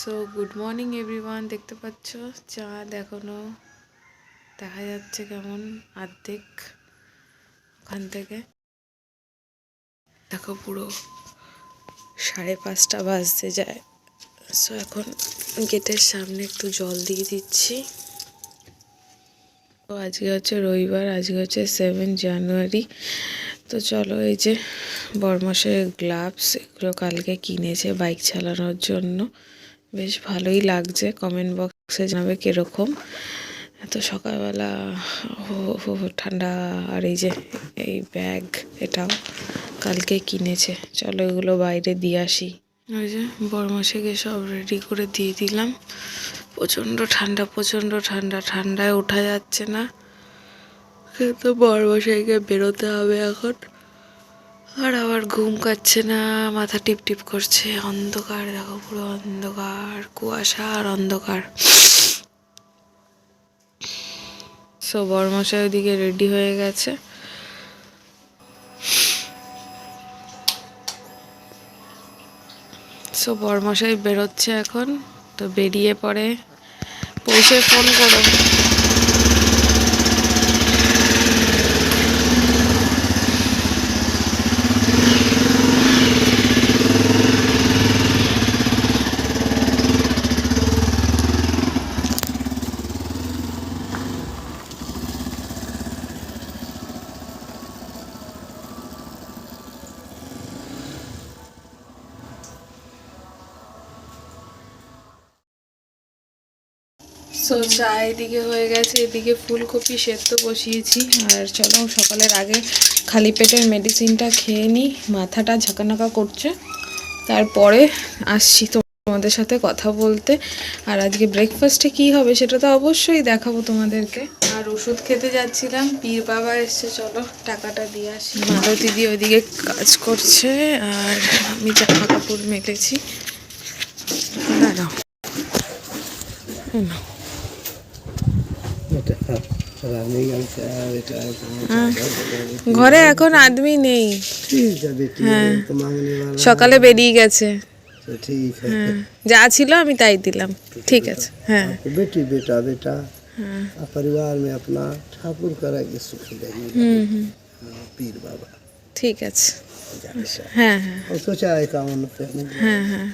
So good morning everyone দেখতে পাচ্ছ? চাঁদ এখনও দেখা যাচ্ছে কেমন অর্ধেক ওখান থেকে। দেখো পুরো সাড়ে পাঁচটা বাজতে যায়। সো এখন গেটের সামনে একটু জল দিয়ে দিচ্ছি। তো আজকে হচ্ছে রবিবার, আজকে হচ্ছে সেভেন জানুয়ারি তো চলো, এই যে বরমাসের গ্লাভস এগুলো কালকে কিনেছে বাইক চালানোর জন্য। বেশ ভালোই লাগছে। কমেন্ট বক্সে জানাবে কীরকম। এত সকালবেলা হো ঠান্ডা আর এই যে এই ব্যাগ এটাও কালকে কিনেছে। চলো এগুলো বাইরে দিয়ে আসি। ওই যে বরমাসেকে সব রেডি করে দিয়ে দিলাম। প্রচণ্ড ঠান্ডা প্রচণ্ড ঠান্ডা। ঠান্ডায় ওঠা যাচ্ছে না। কিন্তু বরমশাইকে বেরোতে হবে এখন। আর আবার ঘুম কাচ্ছে না, মাথা টিপ টিপ করছে, অন্ধকার, দেখো পুরো অন্ধকার, কুয়াশা আর অন্ধকার। সো বরমশাই ওদিকে রেডি হয়ে গেছে। সো বরমশাই বেরোচ্ছে এখন, তো বেরিয়ে পড়ে পৌঁছে ফোন করো। সো চা এদিকে হয়ে গেছে, এদিকে ফুলকপি সেদ্ধ বসিয়েছি। আর চলো সকালের আগে খালি পেটের মেডিসিনটা খেয়ে নিই মাথাটা ঝাঁকানাকা করছে। তারপরে আসছি তোমাদের সাথে কথা বলতে। আর আজকে ব্রেকফাস্টে কি হবে সেটা তো অবশ্যই দেখাবো তোমাদেরকে। আর ওষুধ খেতে যাচ্ছিলাম, পীর বাবা এসছে, চলো টাকাটা দিয়ে আসি। মালতী দিয়ে ওইদিকে কাজ করছে, আর আমি জামা কাপড় মেলেছি দাঁড়াও এই নাও। এটা রানিং আছে আর এটা ঘরে এখন আদমি নেই। হ্যাঁ। সকালে বেরিয়ে গেছে। হ্যাঁ। যা ছিল আমি তাই দিলাম। ঠিক আছে। হ্যাঁ। বেটি বেটা বেটা পরিবার মে আপনা ঠাকুর করা কে সুখ পীর বাবা ঠিক আছে। হ্যাঁ হ্যাঁ। ও সোচা একাউন্ট হ্যাঁ হ্যাঁ।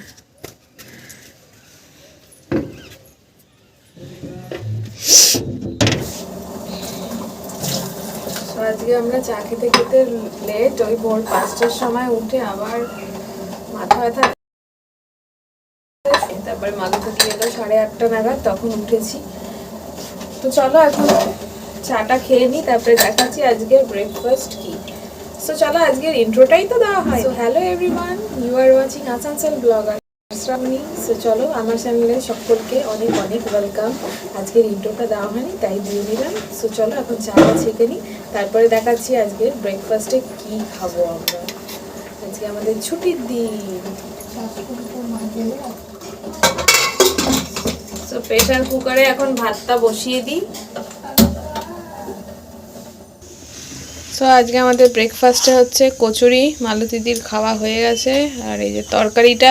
আজকে আমরা চা খেতে খেতে লেট ওই ভোর পাঁচটার সময় উঠে আবার মাথা ব্যথা তারপরে মাথা দিয়ে এলো সাড়ে আটটা নাগাদ তখন উঠেছি। তো চলো এখন চাটা খেয়ে নিই তারপরে দেখাচ্ছি আজকের ব্রেকফাস্ট কি। সো চলো আজকের ইন্ট্রোটাই তো দেওয়া হয়। Hello everyone you are watching Asansol blogger so চলো, আমার চ্যানেলে সকলকে অনেক অনেক ওয়েলকাম আজকের ইন্ট্রোটা দেওয়া হয়নি, তাই দিয়ে নিলাম। সো চলো, এখন চাটা ছেঁকে নিই। তারপরে দেখাচ্ছি আজকের ব্রেকফাস্টে কি খাব আমরা। আজকে আমাদের ছুটির দিন। সো প্রেশার কুকারে এখন ভাতটা বসিয়ে দিই। সো আজকে আমাদের ব্রেকফাস্টে হচ্ছে কচুরি। মালতিদির খাওয়া হয়ে গেছে। আর এই যে তরকারিটা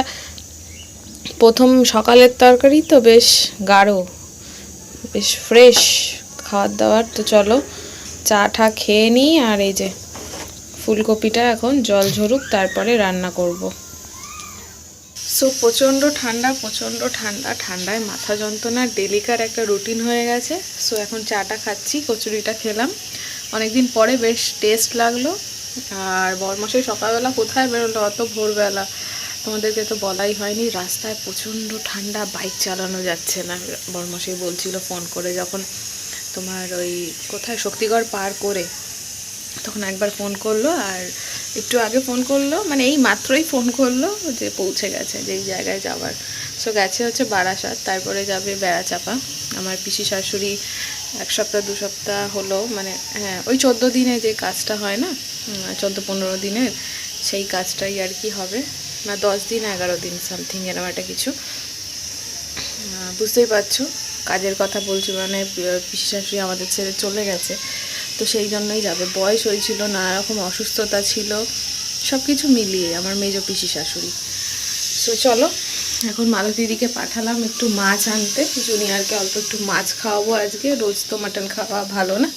প্রথম সকালের তরকারি তো বেশ গাঢ়, বেশ ফ্রেশ খাওয়ার দাওয়ার। তো চলো চা টা খেয়ে নিই আর এই যে ফুলকপিটা এখন জল ঝরুক, তারপরে রান্না করব। সো প্রচণ্ড ঠান্ডা প্রচণ্ড ঠান্ডা, ঠান্ডায় মাথা যন্ত্রণা ডেলিকার একটা রুটিন হয়ে গেছে। সো এখন চাটা খাচ্ছি, কচুরিটা খেলাম। অনেকদিন পরে বেশ টেস্ট লাগল। আর বরমাসে সকালবেলা কোথায় বেরোলো? অত ভোরবেলা। তোমাদেরকে তো বলাই হয়নি, রাস্তায় প্রচণ্ড ঠান্ডা বাইক চালানো যাচ্ছে না। বরমাসে বলছিল ফোন করে যখন তোমার ওই কোথায় শক্তিগড় পার করে, তখন একবার ফোন করল আর একটু আগে ফোন করল মানে এই মাত্রই ফোন করল যে পৌঁছে গেছে, যেই জায়গায় যাওয়ার। সো গেছে হচ্ছে বারাসাত, তারপরে যাবে বেড়াচাপা। আমার পিসি শাশুড়ি এক সপ্তাহ, দু সপ্তাহ হলো মানে হ্যাঁ ওই চোদ্দ দিনে যে কাজটা হয় না চোদ্দ, পনেরো দিনের, সেই কাজটাই আর কি হবে। না, দশ দিন, এগারো দিন সামথিং এরকম একটা কিছু। বুঝতেই পারছ, কাজের কথা বলছি মানে পিসি শাশুড়ি আমাদের ছেড়ে চলে গেছে। তো সেই জন্যই যাবে। বয়স হয়েছিল নানা রকম অসুস্থতা ছিল সব কিছু মিলিয়ে আমার মেজো পিসি শাশুড়ি। সো চলো, এখন মালতীদিকে পাঠালাম একটু মাছ আনতে। জুনিয়রকে অল্প একটু মাছ খাওয়াবো আজকে, রোজ তো মাটন খাওয়া ভালো না।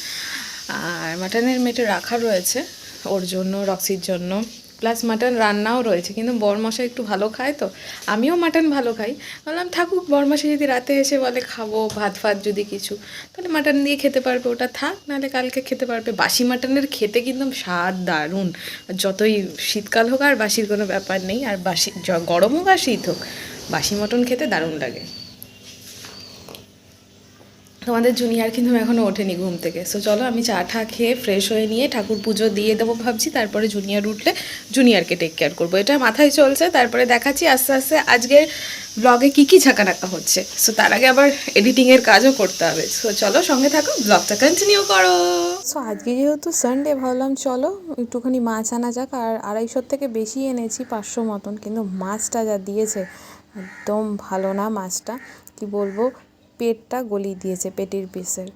আর মাটনের মেটে রাখা রয়েছে, ওর জন্য, রক্সির জন্য। প্লাস মাটন রান্নাও রয়েছে, কিন্তু বরমশা একটু ভালো খায় তো? আমিও মাটন ভালো খাই। বললাম থাকুক বরমশা যদি রাতে এসে বলে খাব, ভাত ফাত যদি কিছু, তাহলে মাটন দিয়ে খেতে পারবে। ওটা থাক, নাহলে কালকে খেতে পারবে। বাসি মাটনের খেতে কিন্তু স্বাদ দারুণ। যতই শীতকাল হোক আর বাসির কোনো ব্যাপার নেই, আর বাসি গরম হোক আর শীত হোক, বাসি মটন খেতে দারুণ লাগে। তোমাদের জুনিয়র কিন্তু এখনও ওঠেনি ঘুম থেকে। সো চলো আমি চা ঠা খেয়ে ফ্রেশ হয়ে নিয়ে ঠাকুর পুজো দিয়ে দেবো ভাবছি, তারপরে জুনিয়র উঠলে জুনিয়রকে টেক কেয়ার করব। এটা মাথায় চলছে, তারপরে দেখাচ্ছি আস্তে আস্তে আজকের ব্লগে কী কী ঝাঁকানাকা হচ্ছে। সো তার আগে আবার এডিটিংয়ের কাজও করতে হবে। সো চলো সঙ্গে থাকো ব্লগটা কন্টিনিউ করো। সো আজকে যেহেতু সানডে ভাবলাম চলো একটুখানি মাছ আনা যাক, আর আড়াইশোর থেকে বেশি এনেছি, পাঁচশো মতন। কিন্তু মাছটা যা দিয়েছে, একদম ভালো না মাছটা। কি বলব পেটটা গলিয়ে দিয়েছে, পেটির পিসের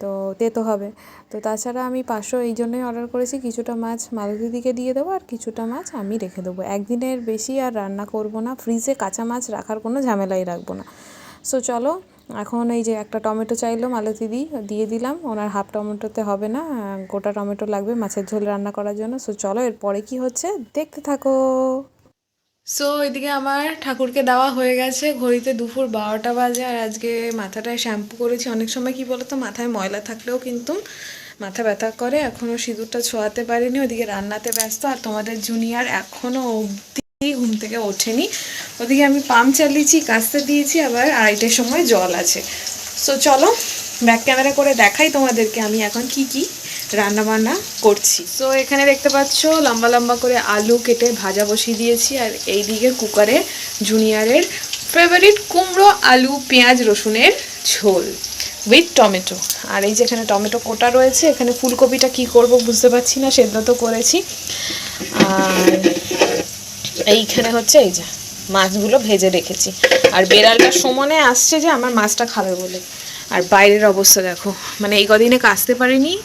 তো তেতো হবে। তো তাছাড়া আমি পাঁচশো এই জন্যই অর্ডার করেছি। কিছুটা মাছ মালদিদিকে দিয়ে দেবো আর কিছুটা মাছ আমি রেখে দেবো। একদিনের বেশি আর রান্না করব না। ফ্রিজে কাঁচা মাছ রাখার কোনো ঝামেলাই রাখব না। সো চলো, এখন এই যে একটা টমেটো চাইলো মালতিদি দিয়ে দিলাম। ওনার হাফ টমেটোতে হবে না, গোটা টমেটো লাগবে মাছের ঝোল রান্না করার জন্য। সো চলো, এরপরে কি হচ্ছে? দেখতে থাকো। সো এদিকে আমার ঠাকুরকে দেওয়া হয়ে গেছে। ঘড়িতে দুপুর বারোটা বাজে আর আজকে মাথাটায় শ্যাম্পু করেছি। অনেক সময় কি বলতো, মাথায় ময়লা থাকলেও কিন্তু মাথা ব্যথা করে। এখনও সিঁদুরটা ছোঁয়াতে পারিনি। ওদিকে রান্নাতে ব্যস্ত। আর তোমাদের জুনিয়র এখনও অবধি ঘুম থেকে ওঠেনি। ওদিকে আমি পাম্প চালিয়েছি কাচতে দিয়েছি, আবার আড়াইটের সময় জল আছে। সো চলো ব্যাক ক্যামেরা করে দেখাই তোমাদেরকে আমি এখন কি কি রান্না বান্না করছি। তো এখানে দেখতে পাচ্ছ, লম্বা লম্বা করে আলু কেটে ভাজা বসিয়ে দিয়েছি, আর এই দিকে কুকারে জুনিয়রের ফেভারিট কুমড়ো, আলু, পেঁয়াজ, রসুনের ঝোল উইথ টমেটো। আর এই যে এখানে টমেটো কোটা রয়েছে, এখানে ফুলকপিটা কি করব বুঝতে পারছি না, সেদ্ধ তো করেছি। আর এইখানে হচ্ছে এই যে মাছগুলো ভেজে রেখেছি। আর বেড়ালটা সমানে আসছে যে, আমার মাছটা খাবে বলে। আর বাইরের অবস্থা দেখো। মানে এই কদিনে কাচতে পারিনি।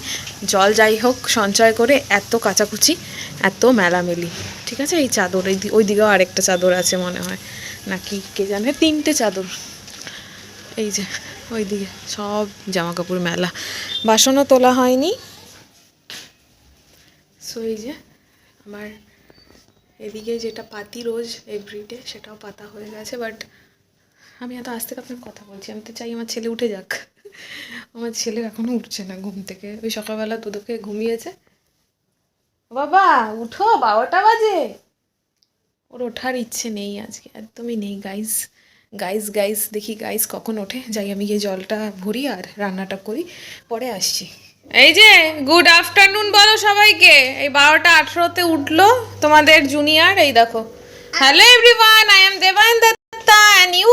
জল যাই হোক, সঞ্চয় করে এত কাচাকুচি, এত মেলামেলি। ঠিক আছে? এই চাদর, এই ওই দিকেও আরেকটা চাদর আছে মনে হয়। নাকি কে জানে? তিনটে চাদর। এই যে ওইদিকে সব জামা কাপড় মেলা। বাসনও তোলা হয়নি। সো এই যে আমার এদিকে যেটা পাতি রোজ এভরিডে সেটাও পাতা হয়ে গেছে বাট আমি এত আস্তে আপনার কথা বলছি, আমি তো চাই আমার ছেলে উঠে যাক। আমার ছেলে এখনও উঠছে না ঘুম থেকে। ওই সকালবেলা দুদকে ঘুমিয়েছে। বাবা, উঠো, বারোটা বাজে। ওর ওঠার ইচ্ছে নেই আজকে, একদমই নেই। গাইস গাইস গাইস দেখি গাইস কখন ওঠে। যাই, আমি গিয়ে জলটা ভরি আর রান্নাটা করি। পরে আসছি। এই যে গুড আফটারনুন বলো সবাইকে। এই বারোটা আঠেরোতে উঠল তোমাদের জুনিয়র এই দেখো। Hello everyone I am Debayan you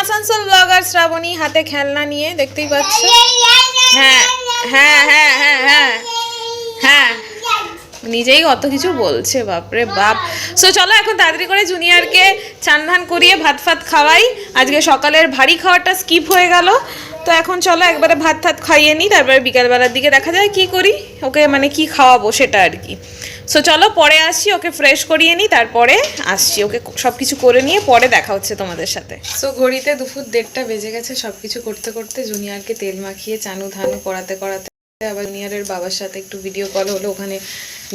Asansol Srabani হাতে খেলনা নিয়ে দেখতেই পাচ্ছ। হ্যাঁ হ্যাঁ হ্যাঁ হ্যাঁ হ্যাঁ হ্যাঁ। নিজেই অত কিছু বলছে, বাপরে বাপ। সো চলো এখন তাড়াতাড়ি করে জুনিয়রকে চান করিয়ে ভাত ফাত খাওয়াই। আজকে সকালের ভারী খাওয়াটা স্কিপ হয়ে গেল। তো এখন চলো একবারে ভাত ফাত খাইয়ে নিই, তারপরে বিকালবেলার দিকে দেখা যায় কি করি। ওকে মানে কি খাওয়াবো সেটা আর কি। সো চলো পরে আসছি, ওকে ফ্রেশ করিয়ে নিই, তারপরে আসছি। ওকে সব কিছু করে নিয়ে পরে দেখা হচ্ছে তোমাদের সাথে। সো ঘড়িতে দুপুর দেড়টা বেজে গেছে সব কিছু করতে করতে জুনিয়রকে তেল মাখিয়ে, চানু ধানু করাতে করাতে আবার জুনিয়রের বাবার সাথে একটু ভিডিও কল হলো, ওখানে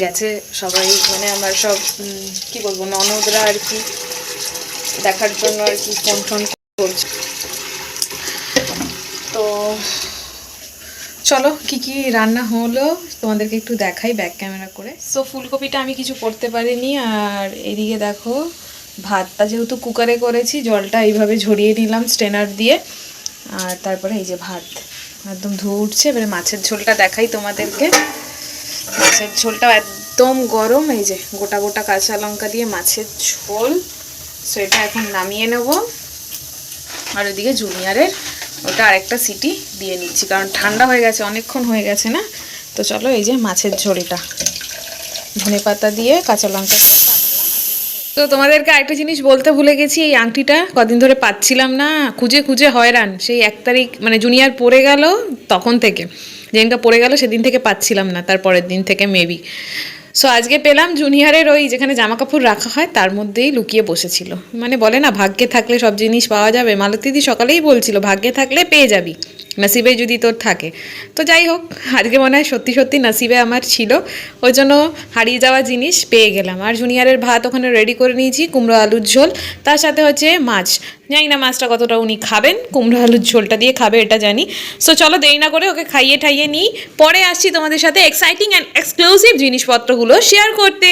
গেছে সবাই মানে আমার সব কি বলব, ননদরা আর কি, দেখার জন্য আর কি ফোন ফোন করছে তো চলো, কি কি রান্না হলো, তোমাদেরকে একটু দেখাই ব্যাক ক্যামেরা করে। সো ফুলকপিটা আমি কিছু করতে পারিনি, আর এদিকে দেখো, ভাতটা যেহেতু কুকারে করেছি, জলটা এইভাবে ঝরিয়ে নিলাম স্টেনার দিয়ে। আর তারপরে এই যে ভাত, একদম ধুয়ে উঠছে, এবারে মাছের ঝোলটা দেখাই তোমাদেরকে। মাছের ঝোলটা একদম গরম, এই যে গোটা গোটা কাঁচা লঙ্কা দিয়ে মাছের ঝোল। সো এটা এখন নামিয়ে নেব। আর ওইদিকে জুনিয়রের ওটা আরেকটা সিটি দিয়ে নিচ্ছি, কারণ ঠান্ডা হয়ে গেছে, অনেকক্ষণ হয়ে গেছে না? তো চলো এই যে মাছের ঝোলটা। ধনে পাতা দিয়ে কাঁচা লঙ্কা তো তোমাদেরকে আরেকটা জিনিস বলতে ভুলে গেছি, এই আংটিটা কদিন ধরে পাচ্ছিলাম না, খুঁজে খুঁজে হয়রান। সেই এক তারিখ মানে জুনিয়র পড়ে গেল তখন থেকে। যেদিনটা পড়ে গেল সেদিন থেকে পাচ্ছিলাম না তার পরের দিন থেকে মেবি সো আজকে পেলাম জুনিয়রের ওই যেখানে জামা কাপড় রাখা হয়, তার মধ্যেই লুকিয়ে বসেছিল। মানে বলে না, ভাগ্যে থাকলে সব জিনিস পাওয়া যাবে। মালতীদি সকালেই বলছিল, ভাগ্যে থাকলে পেয়ে যাবি। নসিবে যদি তোর থাকে। তো যাই হোক, আজকে মনে হয় সত্যি সত্যি নসিবে আমার ছিল। ওই জন্য হারিয়ে যাওয়া জিনিস পেয়ে গেলাম। আর জুনিয়রের ভাত ওখানে রেডি করে নিয়েছি, কুমড়ো আলুর ঝোল। তার সাথে হচ্ছে মাছ। জানি না মাছটা কতটা উনি খাবেন, কুমড়ো আলুর ঝোলটা দিয়ে খাবে, এটা জানি। সো চলো দেরি না করে ওকে খাইয়ে ঠাইয়ে নিই। পরে আসছি তোমাদের সাথে এক্সাইটিং অ্যান্ড এক্সক্লুসিভ জিনিসপত্রগুলো শেয়ার করতে।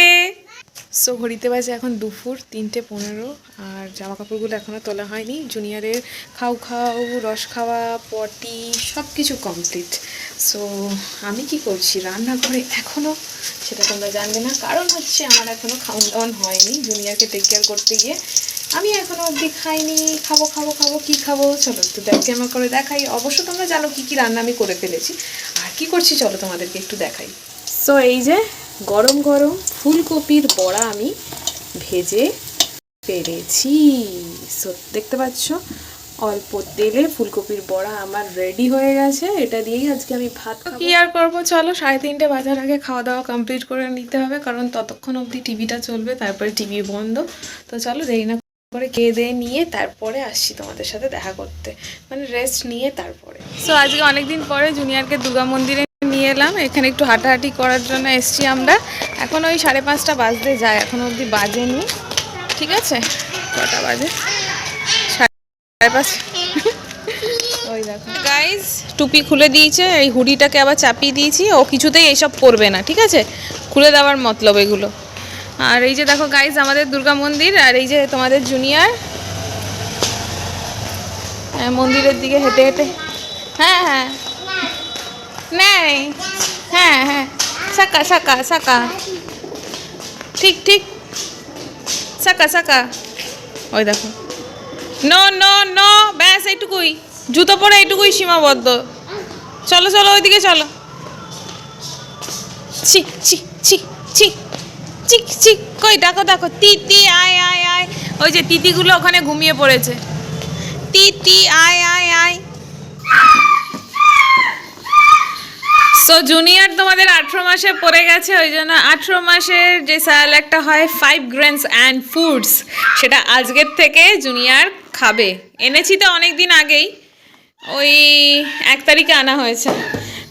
সো ঘড়িতে বাজে এখন দুপুর, তিনটে পনেরো, আর জামা কাপড়গুলো এখনও তোলা হয়নি। জুনিয়রের খাও খাও, রস খাওয়া, পটি সব কিছু কমপ্লিট সো আমি কি করছি? রান্না করে এখনও সেটা তোমরা জানবে না, কারণ হচ্ছে আমার এখনও খাওয়ান দাওয়ান হয়নি জুনিয়রকে টেক কেয়ার করতে গিয়ে। আমি এখনও অবধি খাইনি, খাব খাব খাব, কি খাব? চলো একটু দেখ আমার করে দেখাই। অবশ্য তোমরা জানো কি কি রান্না আমি করে ফেলেছি। আর কি করছি? চলো তোমাদেরকে একটু দেখাই। সো এই যে গরম গরম ফুলকপির বড়া আমি ভেজে পেরেছি। সো দেখতে পাচ্ছ অল্প তেলে ফুলকপির বড়া আমার রেডি হয়ে গেছে। এটা দিয়েই আজকে আমি ভাত খাব। কি আর করব? চলো সাড়ে তিনটে বাজার আগে খাওয়া দাওয়া কমপ্লিট করে নিতে হবে কারণ ততক্ষণ অবধি টিভিটা চলবে তারপরে টিভি বন্ধ। তো চলো দেরি না করে খেয়ে দিয়ে নিয়ে তারপরে আসছি তোমাদের সাথে দেখা করতে। মানে রেস্ট নিয়ে তারপরে। সো আজকে অনেকদিন পরে জুনিয়রকে দুর্গা মন্দিরে নিয়ে এলাম। এখানে একটু হাঁটাহাঁটি করার জন্য এসছি আমরা। এখন ওই সাড়ে পাঁচটা বাজতে যায়, এখন অবধি বাজেনি। ঠিক আছে? কটা বাজে? সাড়ে পাঁচ ওই দেখো। গাইজ টুপি খুলে দিয়েছে, এই হুডিটাকে আবার চাপিয়ে দিয়েছি। ও কিছুতেই এইসব পরবে না, ঠিক আছে? খুলে দেওয়ার মতলব এগুলো। আর এই যে দেখো গাইজ আমাদের দুর্গা মন্দির আর এই যে তোমাদের জুনিয়র হ্যাঁ মন্দিরের দিকে হেঁটে হেঁটে হ্যাঁ হ্যাঁ। নেই। হ্যাঁ হ্যাঁ। সাকা সাকা সাকা। ঠিক ঠিক। সাকা সাকা। ওই দেখো। No no no. ব্যাস, এইটুকুই। জুতো পরে এইটুকুই সীমাবদ্ধ। চলো চলো, ওইদিকে চলো। ছি ছি ছি ছি। চিক চিক কই, দেখো দেখো। তিতি, আয় আয় আয়। ওই যে তিতিগুলো ওখানে ঘুমিয়ে পড়েছে। তিতি, আয় আয় আয়। সো জুনিয়র তোমাদের আঠেরো মাসে পড়ে গেছে, ওই জন্য আঠেরো মাসের যে স্যাল একটা হয় ফাইভ গ্রেনস অ্যান্ড ফুডস সেটা আজকের থেকে জুনিয়র খাবে। এনেছি তো অনেক দিন আগেই, ওই এক তারিখে আনা হয়েছে।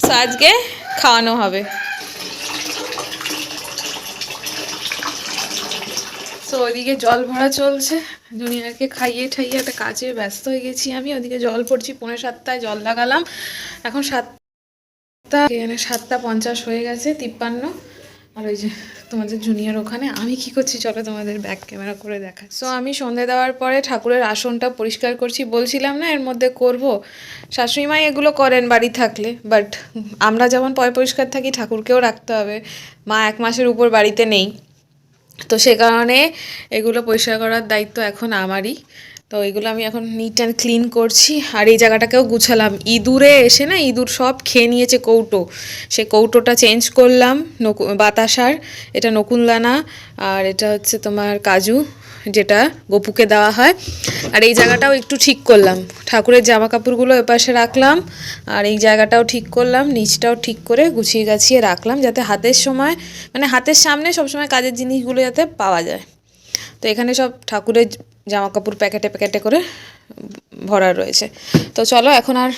সো আজকে খাওয়ানো হবে। সো ওইদিকে জল ভরা চলছে। জুনিয়রকে খাইয়ে ঠাইয়ে একটা কাজে ব্যস্ত হয়ে গেছি আমি। ওদিকে জল পড়ছি, পৌনে সাতটায় জল লাগালাম। এখন সাতটা, এখানে সাতটা পঞ্চাশ হয়ে গেছে, তিপ্পান্ন। আর ওই যে তোমাদের জুনিয়র ওখানে, আমি কি করছি? চলো তোমাদের ব্যাক ক্যামেরা করে দেখা সো আমি সন্ধে দেওয়ার পরে ঠাকুরের আসনটা পরিষ্কার করছি। বলছিলাম না, এর মধ্যে করব। শাশুড়ি মাই এগুলো করেন বাড়ি থাকলে বাট আমরা যেমন পয় পরিষ্কার থাকি, ঠাকুরকেও রাখতে হবে। মা এক মাসের উপর বাড়িতে নেই। তো সে কারণে এগুলো পরিষ্কার করার দায়িত্ব এখন আমারই। তো এগুলো আমি এখন নিট অ্যান্ড ক্লিন করছি। আর এই জায়গাটাকেও গুছালাম। ইঁদুরে এসে না, ইঁদুর সব খেয়ে নিয়েছে কৌটো। সে কৌটোটা চেঞ্জ করলাম, নকু, বাতাসার। এটা নকুনদানা আর এটা হচ্ছে তোমার কাজু, যেটা গপুকে দেওয়া হয়। আর এই জায়গাটাও একটু ঠিক করলাম। ঠাকুরের জামা কাপড়গুলো এপাশে রাখলাম, আর এই জায়গাটাও ঠিক করলাম, নিচটাও ঠিক করে গুছিয়ে গাছিয়ে রাখলাম, যাতে হাতের সময় মানে হাতের সামনে সবসময় কাজের জিনিসগুলো যাতে পাওয়া যায়। তো এখানে সব ঠাকুরের জামা কাপড় প্যাকেটে প্যাকেটে করে ভরা রয়েছে। তো চলো এখন আর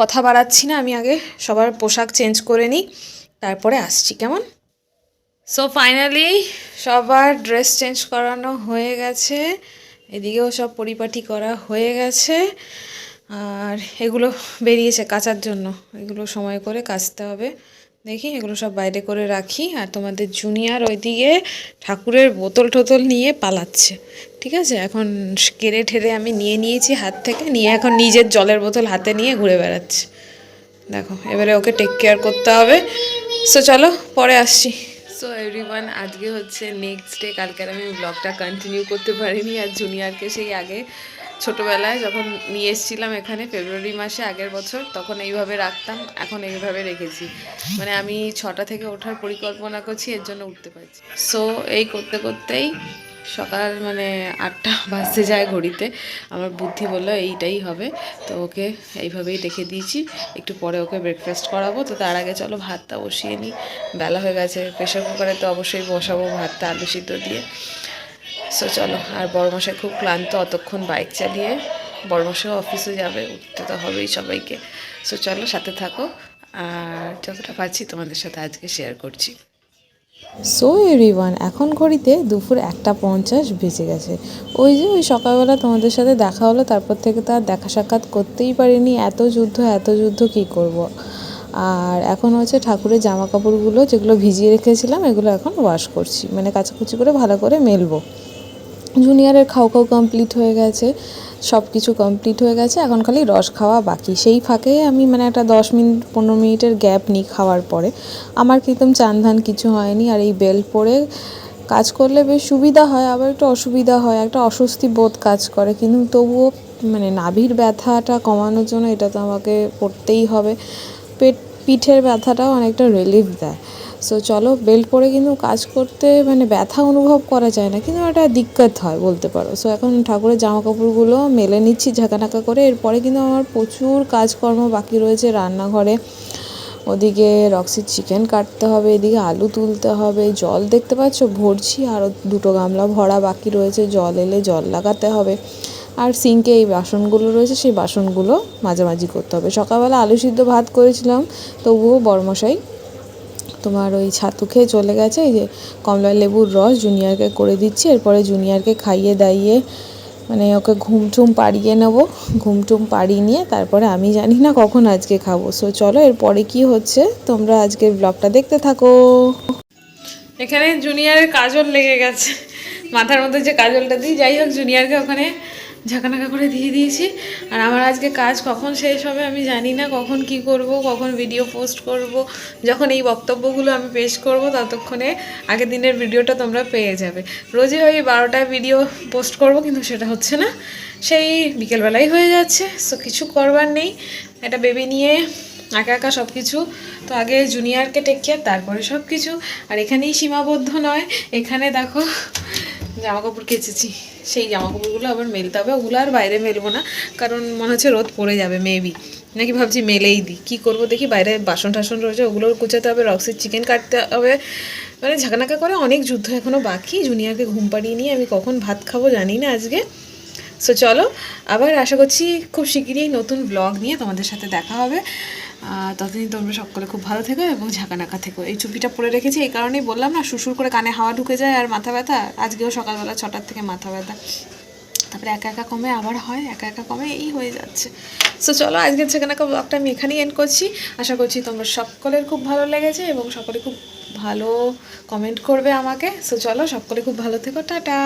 কথা বাড়াচ্ছি না, আমি আগে সবার পোশাক চেঞ্জ করে নিই, তারপরে আসছি, কেমন? সো ফাইনালি সবার ড্রেস চেঞ্জ করানো হয়ে গেছে, এদিকেও সব পরিপাটি করা হয়ে গেছে, আর এগুলো বেরিয়েছে কাচার জন্য, এগুলো সময় করে কাচতে হবে। দেখি এগুলো সব বাইরে করে রাখি আর তোমাদের জুনিয়র ওইদিকে ঠাকুরের বোতল টোতল নিয়ে পালাচ্ছে। ঠিক আছে? এখন কেড়ে ঠেড়ে আমি নিয়ে নিয়েছি হাত থেকে, নিয়ে এখন নিজের জলের বোতল হাতে নিয়ে ঘুরে বেড়াচ্ছে। দেখো, এবারে ওকে টেক কেয়ার করতে হবে। সো চলো, পরে আসছি। সো এভরিওয়ান আজকে হচ্ছে নেক্সট ডে কালকে আমি ব্লগটা কন্টিনিউ করতে পারিনি আর জুনিয়রকে সেই আগে ছোটোবেলায় যখন নিয়ে এসেছিলাম এখানে, ফেব্রুয়ারি মাসে আগের বছর, তখন এইভাবে রাখতাম, এখন এইভাবে রেখেছি। মানে আমি ছটা থেকে ওঠার পরিকল্পনা করছি, এর জন্য উঠতে পারছি সো এই করতে করতেই সকাল মানে আটটা বাজতে যায় ঘড়িতে। আমার বুদ্ধি বলল, এইটাই হবে। তো ওকে এইভাবেই রেখে দিয়েছি। একটু পরে ওকে ব্রেকফাস্ট করাবো। তো তার আগে চলো ভাতটা বসিয়ে নিই। বেলা হয়ে গেছে, প্রেশার কুকারে তো অবশ্যই বসাবো ভাতটা আলু সিদ্ধ দিয়ে। সো চলো, আর বড়মশাই খুব ক্লান্ত অতক্ষণ বাইক চালিয়ে। বড়মশাই অফিসে যাবে, উঠতে তো হবেই সবাইকে। সো চলো, সাথে থাকো। আর যতটা পারছি তোমাদের সাথে আজকে শেয়ার করছি। সো এভরিওয়ান এখন ঘড়িতে দুপুর একটা পঞ্চাশ বেজে গেছে। ওই যে, ওই সকালবেলা তোমাদের সাথে দেখা হলো, তারপর থেকে তো আর দেখা সাক্ষাৎ করতেই পারিনি। এত যুদ্ধ এত যুদ্ধ, কি করব। আর এখন হচ্ছে ঠাকুরের জামা কাপড়গুলো যেগুলো ভিজিয়ে রেখেছিলাম, এগুলো এখন ওয়াশ করছি। মানে কাচাকুচি করে ভালো করে মেলবো। জুনিয়রের খাও খাও কমপ্লিট হয়ে গেছে সব কিছু কমপ্লিট হয়ে গেছে, এখন খালি রস খাওয়া বাকি। সেই ফাঁকে আমি মানে একটা দশ মিনিট, পনেরো মিনিটের গ্যাপ নিই খাওয়ার পরে। আমার কিন্তু চান কিছু হয়নি, আর এই বেল পরে কাজ করলে বেশ সুবিধা হয়, আবার একটু অসুবিধা হয়, একটা অস্বস্তি বোধ কাজ করে। কিন্তু তবুও মানে নাভির ব্যথাটা কমানোর জন্য এটা তো আমাকে করতেই হবে। পেট, পিঠের ব্যথাটাও অনেকটা রিলিফ দেয়। সো চলো, বেল্ট পরে কিন্তু কাজ করতে মানে ব্যথা অনুভব করা যায় না, কিন্তু একটা দিক্কত হয় বলতে পারো। সো এখন ঠাকুরের জামা কাপড়গুলো মেলে নিচ্ছি ঝাঁকানাকা করে। এরপরে কিন্তু আমার প্রচুর কাজকর্ম বাকি রয়েছে রান্নাঘরে। ওদিকে রক্সির চিকেন কাটতে হবে, এদিকে আলু তুলতে হবে। জল দেখতে পাচ্ছ, ভরছি আরও দুটো গামলা ভরা বাকি রয়েছে। জল এলে জল লাগাতে হবে। আর সিঙ্কে এই বাসনগুলো রয়েছে, সেই বাসনগুলো মাঝামাঝি করতে হবে। সকালবেলা আলু সিদ্ধ ভাত করেছিলাম, তবুও বড়মশাই তোমার ওই ছাতু খেয়ে চলে গেছে, এই যে কমলা লেবুর রস জুনিয়রকে করে দিচ্ছি, এরপরে জুনিয়রকে খাইয়ে দাইয়ে মানে ওকে ঘুমটুম পাড়িয়ে নেব ঘুমটুম পাড়িয়ে নিয়ে তারপরে আমি জানি না কখন আজকে খাব। সো চলো এরপরে কি হচ্ছে, তোমরা আজকের ব্লগটা দেখতে থাকো। এখানে জুনিয়রের কাজল লেগে গেছে। মাথার মধ্যে যে কাজলটা দিই, যাই হোক, জুনিয়রকে ওখানে ঝাঁকানাকা করে দিয়ে দিয়েছি। আর আমার আজকে কাজ কখন শেষ হবে আমি জানি না, কখন কি করব, কখন ভিডিও পোস্ট করব। যখন এই বক্তব্যগুলো আমি পেশ করব, ততক্ষণে আগের দিনের ভিডিওটা তোমরা পেয়ে যাবে। রোজই ওই বারোটায় ভিডিও পোস্ট করব, কিন্তু সেটা হচ্ছে না। সেই বিকেলবেলাই হয়ে যাচ্ছে সো কিছু করবার নেই। একটা বেবি নিয়ে একা একা সব কিছু তো আগে জুনিয়রকে টেক কেয়ার তারপরে সব কিছু আর এখানেই সীমাবদ্ধ নয়, এখানে দেখো জামা কাপড় কেচেছি, সেই জামা কাপড়গুলো আবার মেলতে হবে, ওগুলো আর বাইরে মেলবো না, কারণ মনে হচ্ছে রোদ পড়ে যাবে মেবি নাকি ভাবছি মেলেই দিই, কী করব দেখি, বাইরে বাসন টাসন রয়েছে ওগুলো কুচাতে হবে রক্সির চিকেন কাটতে হবে। মানে ঝাঁকানাকা করে অনেক যুদ্ধ এখনও বাকি, জুনিয়ারকে ঘুম পাড়িয়ে নিয়ে আমি কখন ভাত খাব জানি না আজকে। সো চলো, আবার আশা করছি খুব শিগগিরই নতুন ব্লগ নিয়ে তোমাদের সাথে দেখা হবে। ততদিন তোমরা সকলে খুব ভালো থেকো এবং ঝাঁকানাকা থেকো। এই চুপিটা পরে রেখেছি, এই কারণেই বললাম না সুসুর করে কানে হাওয়া ঢুকে যায় আর মাথা ব্যথা। আজকেও সকালবেলা ছটার থেকে মাথা ব্যথা। তারপরে একা একা কমে আবার হয়, একা একা কমে এই হয়ে যাচ্ছে। সো চলো আজকের ঝাঁকানাকা ব্লগটা আমি এখানেই এন্ড করছি। আশা করছি তোমরা সকলের খুব ভালো লেগেছে এবং সকলে খুব ভালো কমেন্ট করবে আমাকে। সো চলো সকলে খুব ভালো থেকো, টাটা!